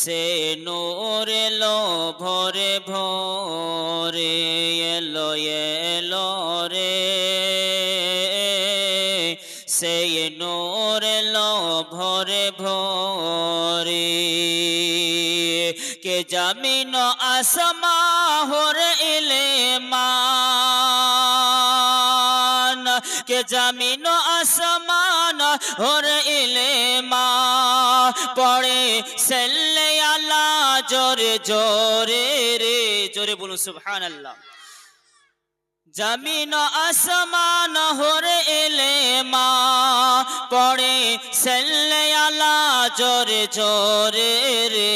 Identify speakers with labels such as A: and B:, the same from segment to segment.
A: সে নূর এলো, ভরে ভরে এলো এলো রে। সে নূর এলো, ভরে ভরে। কে জামিন আসমা হরে ইলে মান কে জামিন আসমান হরে ইলে মা পড়ে, সেল্লে আলা, জোরে জোরে রে, জোরে বলুন সুবহানাল্লাহ। জমিন আসমান হরে এলে মা, পড়ে, সেল্লে আলা, জোরে জোরে রে,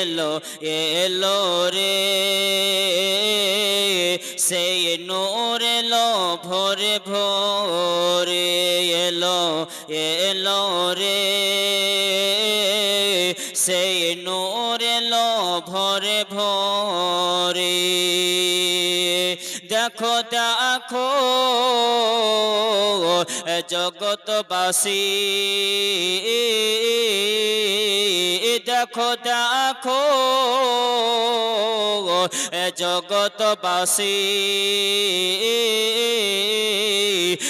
A: এলো এলো রে। সেই নূর এলো ভোরে ভোরে এলো এলো রে। সেই নূর এলো ভোরে। ভোরে দেখো দেখো জগতবাসী দেখো দেখো জগতবাসী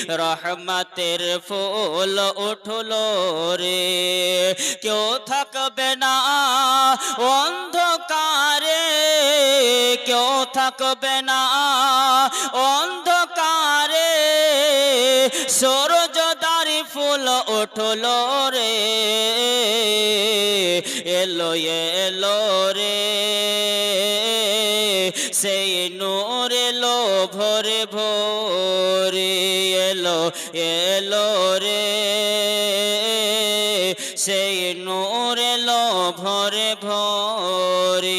A: রহমতের ফুল উঠল রে। কেউ থাকবে না অন্ধকারে। কেউ থাকবে না অন্ধকারে। সরজদারি ফুল উঠল রে। এলো এলো রে। সেই নূর এলো ভোরে ভোরে। এলো এলো রে। সেই নূর এলো ভরে ভোরে।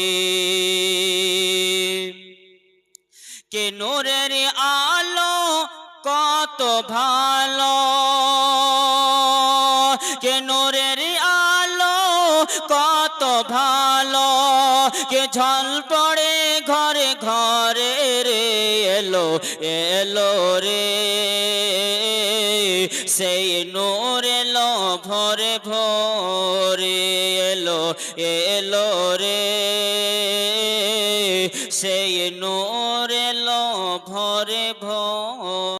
A: কে নূরের আলো কত ভালো। কে নূরের আলো কত ভালো। কে ঝল পড়ে ঘরে ঘরে রে, এলো এলো রে। সেই নূর এলো ভরে ভরে এলো এলো রে। সেই নূর এলো ভরে